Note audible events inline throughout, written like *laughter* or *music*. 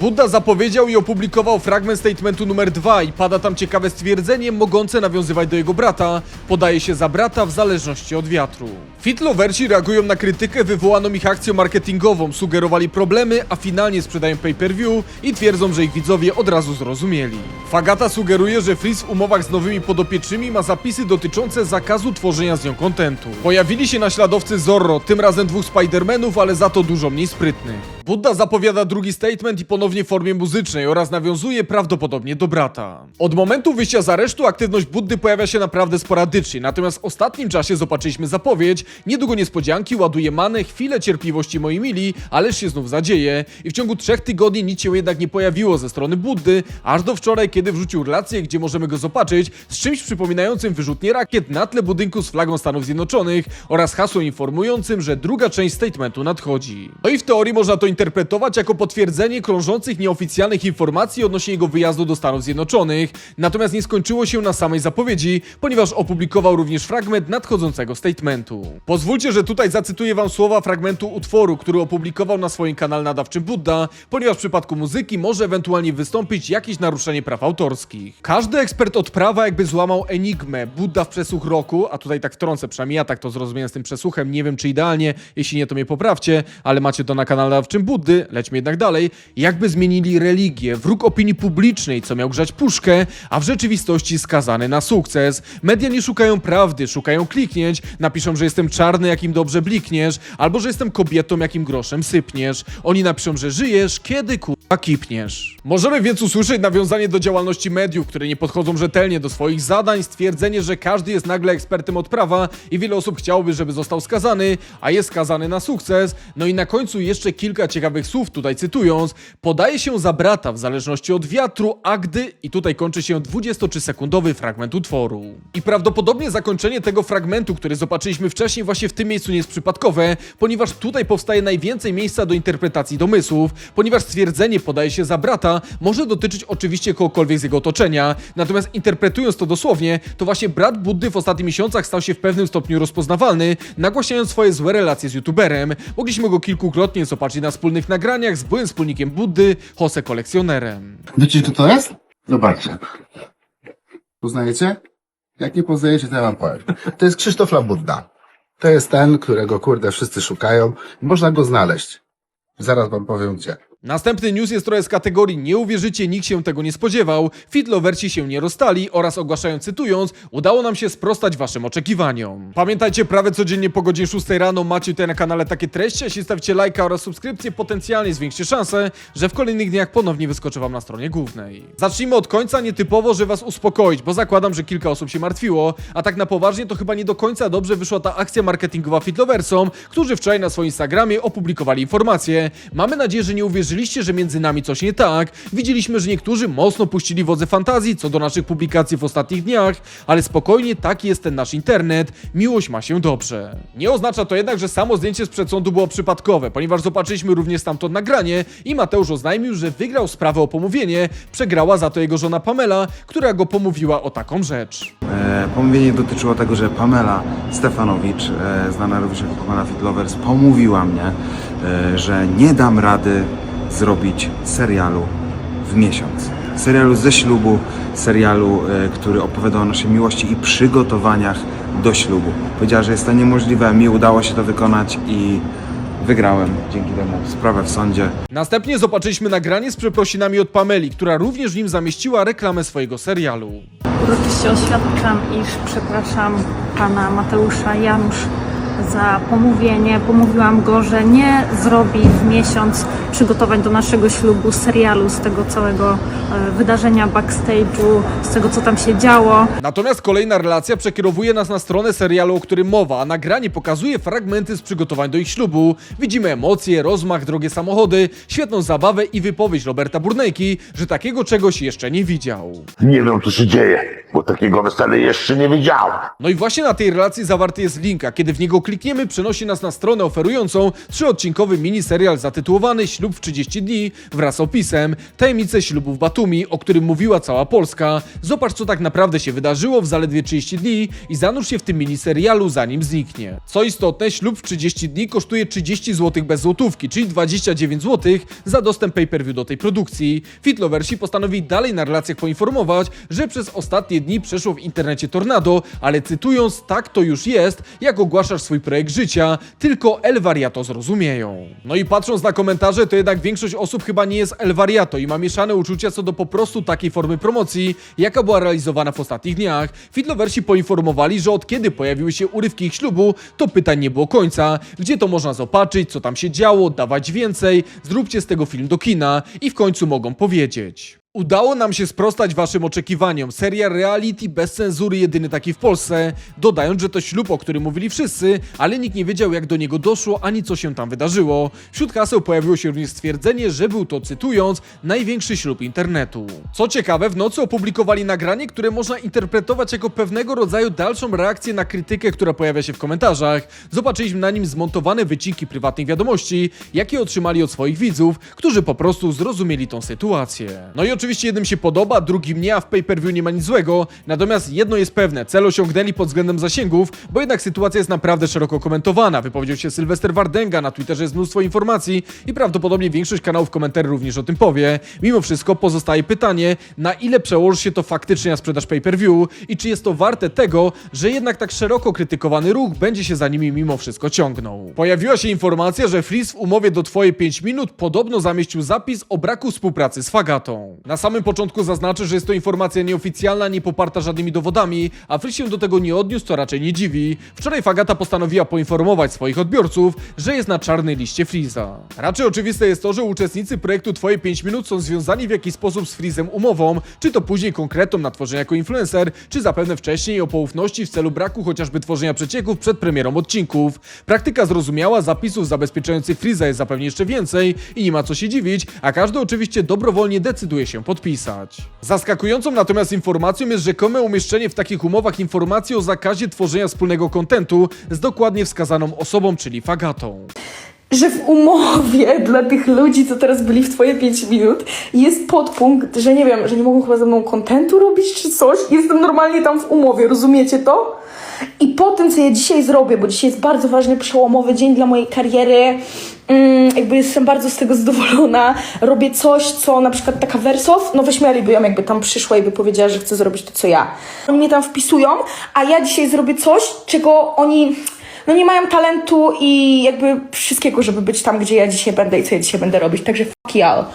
Budda zapowiedział i opublikował fragment statementu numer 2 i pada tam ciekawe stwierdzenie mogące nawiązywać do jego brata. Podaje się za brata w zależności od wiatru. Fitloversi reagują na krytykę wywołaną ich akcją marketingową, sugerowali problemy, a finalnie sprzedają pay-per-view i twierdzą, że ich widzowie od razu zrozumieli. Fagata sugeruje, że Freeze w umowach z nowymi podopiecznymi ma zapisy dotyczące zakazu tworzenia z nią kontentu. Pojawili się naśladowcy Zorro, tym razem dwóch Spider-Manów, ale za to dużo mniej sprytnych. Budda zapowiada drugi statement i ponownie w formie muzycznej oraz nawiązuje prawdopodobnie do brata. Od momentu wyjścia z aresztu aktywność Buddy pojawia się naprawdę sporadycznie, natomiast w ostatnim czasie zobaczyliśmy zapowiedź, niedługo niespodzianki, ładuje manę, chwilę cierpliwości moi mili, ależ się znów zadzieje i w ciągu trzech tygodni nic się jednak nie pojawiło ze strony Buddy, aż do wczoraj, kiedy wrzucił relację, gdzie możemy go zobaczyć z czymś przypominającym wyrzutnie rakiet na tle budynku z flagą Stanów Zjednoczonych oraz hasłem informującym, że druga część statementu nadchodzi. No i w teorii można to interpretować jako potwierdzenie krążących nieoficjalnych informacji odnośnie jego wyjazdu do Stanów Zjednoczonych, natomiast nie skończyło się na samej zapowiedzi, ponieważ opublikował również fragment nadchodzącego statementu. Pozwólcie, że tutaj zacytuję wam słowa fragmentu utworu, który opublikował na swoim kanale nadawczym Budda, ponieważ w przypadku muzyki może ewentualnie wystąpić jakieś naruszenie praw autorskich. Każdy ekspert od prawa jakby złamał enigmę Budda w przesłuch roku, a tutaj tak wtrącę, przynajmniej ja tak to zrozumiałem z tym przesłuchem, nie wiem czy idealnie, jeśli nie to mnie poprawcie, ale macie to na kanale nadawczym Buddy, lećmy jednak dalej, jakby zmienili religię, wróg opinii publicznej, co miał grzać puszkę, a w rzeczywistości skazany na sukces. Media nie szukają prawdy, szukają kliknięć, napiszą, że jestem czarny, jakim dobrze blikniesz, albo że jestem kobietą, jakim groszem sypniesz. Oni napiszą, że żyjesz, kiedy kurwa kipniesz. Możemy więc usłyszeć nawiązanie do działalności mediów, które nie podchodzą rzetelnie do swoich zadań, stwierdzenie, że każdy jest nagle ekspertem od prawa i wiele osób chciałoby, żeby został skazany, a jest skazany na sukces. No i na końcu jeszcze kilka ciekawych słów, tutaj cytując, podaje się za brata w zależności od wiatru, a gdy, i tutaj kończy się 23-sekundowy fragment utworu. I prawdopodobnie zakończenie tego fragmentu, który zobaczyliśmy wcześniej właśnie w tym miejscu nie jest przypadkowe, ponieważ tutaj powstaje najwięcej miejsca do interpretacji domysłów, ponieważ stwierdzenie podaje się za brata może dotyczyć oczywiście kogokolwiek z jego otoczenia, natomiast interpretując to dosłownie, to właśnie brat Buddy w ostatnich miesiącach stał się w pewnym stopniu rozpoznawalny, nagłaśniając swoje złe relacje z youtuberem. Mogliśmy go kilkukrotnie zobaczyć na wspólnych nagraniach z byłym wspólnikiem Buddy, Jose Kolekcjonerem. Wiecie, kto to jest? Zobaczcie. Poznajecie? Jak nie poznajecie, to ja wam powiem. To jest Krzysztof Labudda. To jest ten, którego kurde wszyscy szukają. Można go znaleźć. Zaraz wam powiem gdzie. Następny news jest trochę z kategorii Nie uwierzycie, nikt się tego nie spodziewał, Fitloverci się nie rozstali oraz ogłaszają cytując Udało nam się sprostać waszym oczekiwaniom. Pamiętajcie, prawie codziennie po godzinie 6 rano macie tutaj na kanale takie treści, jeśli stawicie lajka oraz subskrypcję, potencjalnie zwiększcie szanse, że w kolejnych dniach ponownie wyskoczę wam na stronie głównej. Zacznijmy od końca, nietypowo, że was uspokoić, bo zakładam, że kilka osób się martwiło, a tak na poważnie to chyba nie do końca dobrze wyszła ta akcja marketingowa Fitloversom, którzy wczoraj na swoim Instagramie opublikowali informacje. Mamy nadzieję, że nie uwierzyliście, że między nami coś nie tak. Widzieliśmy, że niektórzy mocno puścili wodze fantazji co do naszych publikacji w ostatnich dniach, ale spokojnie, taki jest ten nasz internet. Miłość ma się dobrze. Nie oznacza to jednak, że samo zdjęcie z przedsądu było przypadkowe, ponieważ zobaczyliśmy również stamtąd nagranie i Mateusz oznajmił, że wygrał sprawę o pomówienie, przegrała za to jego żona Pamela, która go pomówiła o taką rzecz. E, Pomówienie dotyczyło tego, że Pamela Stefanowicz, e, znana również jako Pamela Fitlovers, pomówiła mnie, e, że nie dam rady zrobić serialu w miesiąc. Serialu ze ślubu, serialu, e, który opowiada o naszej miłości i przygotowaniach do ślubu. Powiedziała, że jest to niemożliwe, mi udało się to wykonać i wygrałem dzięki temu sprawę w sądzie. Następnie zobaczyliśmy nagranie z przeprosinami od Pameli, która również w nim zamieściła reklamę swojego serialu. Uroczyście oświadczam, iż przepraszam pana Mateusza Janusz za pomówienie. Pomówiłam go, że nie zrobi w miesiąc przygotowań do naszego ślubu serialu z tego całego e, wydarzenia backstage'u, z tego co tam się działo. Natomiast kolejna relacja przekierowuje nas na stronę serialu, o którym mowa, a nagranie pokazuje fragmenty z przygotowań do ich ślubu. Widzimy emocje, rozmach, drogie samochody, świetną zabawę i wypowiedź Roberta Burnejki, że takiego czegoś jeszcze nie widział. Nie wiem, co się dzieje, bo takiego wcale jeszcze nie widziałem. No i właśnie na tej relacji zawarty jest link, a kiedy w niego klikniemy, przenosi nas na stronę oferującą trzyodcinkowy miniserial zatytułowany Ślub w 30 dni wraz z opisem Tajemnice ślubu w Batumi, o którym mówiła cała Polska. Zobacz, co tak naprawdę się wydarzyło w zaledwie 30 dni i zanurz się w tym miniserialu, zanim zniknie. Co istotne, ślub w 30 dni kosztuje 30 zł bez złotówki, czyli 29 zł za dostęp pay-per-view do tej produkcji. Fitloversi postanowili dalej na relacjach poinformować, że przez ostatnie dni przeszło w internecie tornado, ale cytując, tak to już jest, jak ogłaszasz swój projekt życia, tylko El Variato zrozumieją. No i patrząc na komentarze, to jednak większość osób chyba nie jest El Variato i ma mieszane uczucia co do po prostu takiej formy promocji, jaka była realizowana w ostatnich dniach. Fitloversi poinformowali, że od kiedy pojawiły się urywki ich ślubu, to pytań nie było końca. Gdzie to można zobaczyć, co tam się działo, dawać więcej, zróbcie z tego film do kina i w końcu mogą powiedzieć. Udało nam się sprostać waszym oczekiwaniom. Seria reality bez cenzury, jedyny taki w Polsce. Dodając, że to ślub, o którym mówili wszyscy, ale nikt nie wiedział jak do niego doszło, ani co się tam wydarzyło. Wśród haseł pojawiło się również stwierdzenie, że był to, cytując, największy ślub internetu. Co ciekawe, w nocy opublikowali nagranie, które można interpretować jako pewnego rodzaju dalszą reakcję na krytykę, która pojawia się w komentarzach. Zobaczyliśmy na nim zmontowane wycinki prywatnych wiadomości, jakie otrzymali od swoich widzów, którzy po prostu zrozumieli tą sytuację. No i oczywiście jednym się podoba, drugim nie, a w pay-per-view nie ma nic złego. Natomiast jedno jest pewne, cel osiągnęli pod względem zasięgów, bo jednak sytuacja jest naprawdę szeroko komentowana. Wypowiedział się Sylwester Wardenga, na Twitterze jest mnóstwo informacji i prawdopodobnie większość kanałów komentarzy również o tym powie. Mimo wszystko pozostaje pytanie, na ile przełoży się to faktycznie na sprzedaż pay-per-view i czy jest to warte tego, że jednak tak szeroko krytykowany ruch będzie się za nimi mimo wszystko ciągnął. Pojawiła się informacja, że Freeze w umowie do Twoje 5 minut podobno zamieścił zapis o braku współpracy z Fagatą. Na samym początku zaznaczę, że jest to informacja nieoficjalna, nie poparta żadnymi dowodami, a Freeze się do tego nie odniósł, co raczej nie dziwi. Wczoraj Fagata postanowiła poinformować swoich odbiorców, że jest na czarnej liście Freeza. Raczej oczywiste jest to, że uczestnicy projektu Twoje 5 minut są związani w jakiś sposób z Freezem umową, czy to później konkretną na tworzenie jako influencer, czy zapewne wcześniej o poufności w celu braku chociażby tworzenia przecieków przed premierą odcinków. Praktyka zrozumiała, zapisów zabezpieczających Freeza jest zapewne jeszcze więcej i nie ma co się dziwić, a każdy oczywiście dobrowolnie decyduje się podpisać. Zaskakującą natomiast informacją jest rzekome umieszczenie w takich umowach informacji o zakazie tworzenia wspólnego kontentu z dokładnie wskazaną osobą, czyli Fagatą. że w umowie *laughs* dla tych ludzi, co teraz byli w twoje 5 minut, jest podpunkt, że nie wiem, że nie mogą chyba ze mną kontentu robić czy coś. Jestem normalnie tam w umowie, rozumiecie to? I po tym, co ja dzisiaj zrobię, bo dzisiaj jest bardzo ważny, przełomowy dzień dla mojej kariery, mm, jakby jestem bardzo z tego zadowolona. Robię coś, co na przykład taka Wersow, no wyśmialiby ją, jakby tam przyszła i by powiedziała, że chce zrobić to, co ja. Mnie tam wpisują, a ja dzisiaj zrobię coś, czego oni no nie mają talentu i jakby wszystkiego, żeby być tam, gdzie ja dzisiaj będę i co ja dzisiaj będę robić. Także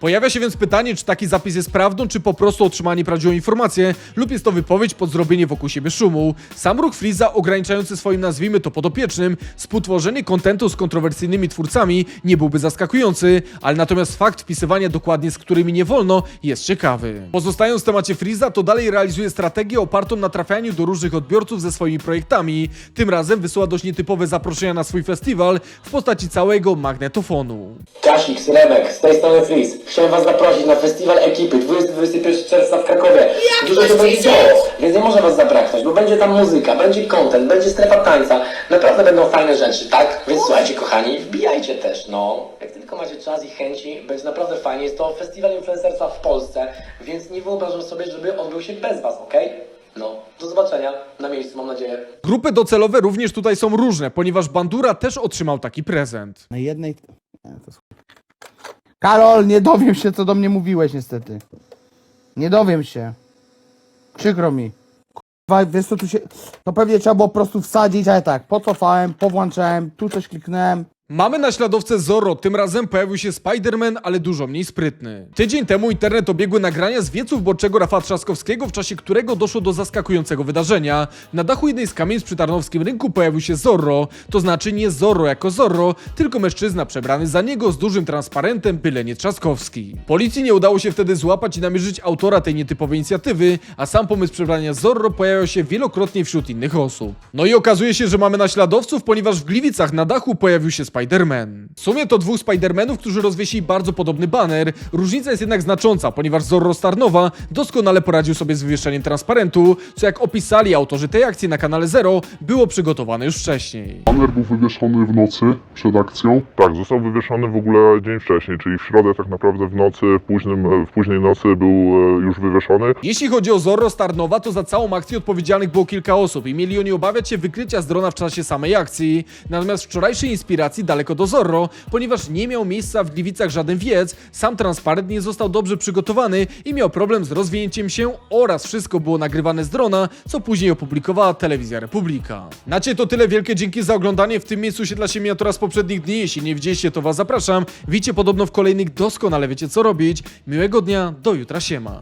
Pojawia się więc pytanie, czy taki zapis jest prawdą, czy po prostu otrzymanie prawdziwą informację, lub jest to wypowiedź pod zrobienie wokół siebie szumu. Sam ruch Freeza, ograniczający swoim nazwijmy to podopiecznym, współtworzenie kontentu z kontrowersyjnymi twórcami nie byłby zaskakujący, ale natomiast fakt wpisywania dokładnie z którymi nie wolno jest ciekawy. Pozostając w temacie Freeza, to dalej realizuje strategię opartą na trafianiu do różnych odbiorców ze swoimi projektami. Tym razem wysyła dość nietypowe zaproszenia na swój festiwal w postaci całego magnetofonu. Kasik, Remek, z tej strony Freeze. Chciałem was zaprosić na festiwal ekipy 20-21 czerwca w Krakowie. Dużo się będzie działo, więc nie może was zabraknąć, bo będzie tam muzyka, będzie content, będzie strefa tańca. Naprawdę będą fajne rzeczy, tak? Więc słuchajcie kochani, wbijajcie też, no. Jak tylko macie czas i chęci, będzie naprawdę fajnie. Jest to festiwal influencerstwa w Polsce, więc nie wyobrażam sobie, żeby odbył się bez was, okej? No, do zobaczenia na miejscu, mam nadzieję. Grupy docelowe również tutaj są różne, ponieważ Bandura też otrzymał taki prezent. Na jednej. Nie, to. Karol, nie dowiem się, co do mnie mówiłeś, niestety. Nie dowiem się. Przykro mi. Kurwa, wiesz co tu się. To pewnie trzeba było po prostu wsadzić, ale tak, pocofałem, powłączałem, tu coś kliknąłem. Mamy naśladowcę Zorro, tym razem pojawił się Spider-Man, ale dużo mniej sprytny. Tydzień temu internet obiegły nagrania z wieców Borczego Rafała Trzaskowskiego, w czasie którego doszło do zaskakującego wydarzenia. Na dachu jednej z kamienic przy Tarnowskim Rynku pojawił się Zorro, to znaczy nie Zorro jako Zorro, tylko mężczyzna przebrany za niego z dużym transparentem, byle nie Trzaskowski. Policji nie udało się wtedy złapać i namierzyć autora tej nietypowej inicjatywy, a sam pomysł przebrania Zorro pojawiał się wielokrotnie wśród innych osób. No i okazuje się, że mamy naśladowców, ponieważ w Gliwicach na dachu pojawił się Spider-Man. Spider-Man. W sumie to dwóch Spider-Manów, którzy rozwiesili bardzo podobny baner. Różnica jest jednak znacząca, ponieważ Zorro Starnowa doskonale poradził sobie z wywieszeniem transparentu, co jak opisali autorzy tej akcji na kanale Zero, było przygotowane już wcześniej. Baner był wywieszony w nocy przed akcją. Tak, został wywieszony w ogóle dzień wcześniej, czyli w środę tak naprawdę w nocy, w, późnym, w późnej nocy był e, już wywieszony. Jeśli chodzi o Zorro Starnowa, to za całą akcję odpowiedzialnych było kilka osób i mieli oni obawiać się wykrycia z drona w czasie samej akcji. Natomiast wczorajszej inspiracji daleko do Zorro, ponieważ nie miał miejsca w Gliwicach żaden wiec, sam transparent nie został dobrze przygotowany i miał problem z rozwinięciem się oraz wszystko było nagrywane z drona, co później opublikowała Telewizja Republika. Na ciebie to tyle, wielkie dzięki za oglądanie. W tym miejscu się dla miniatura z poprzednich dni. Jeśli nie widzieliście, to was zapraszam. Widzicie podobno w kolejnych doskonale wiecie co robić. Miłego dnia, do jutra siema.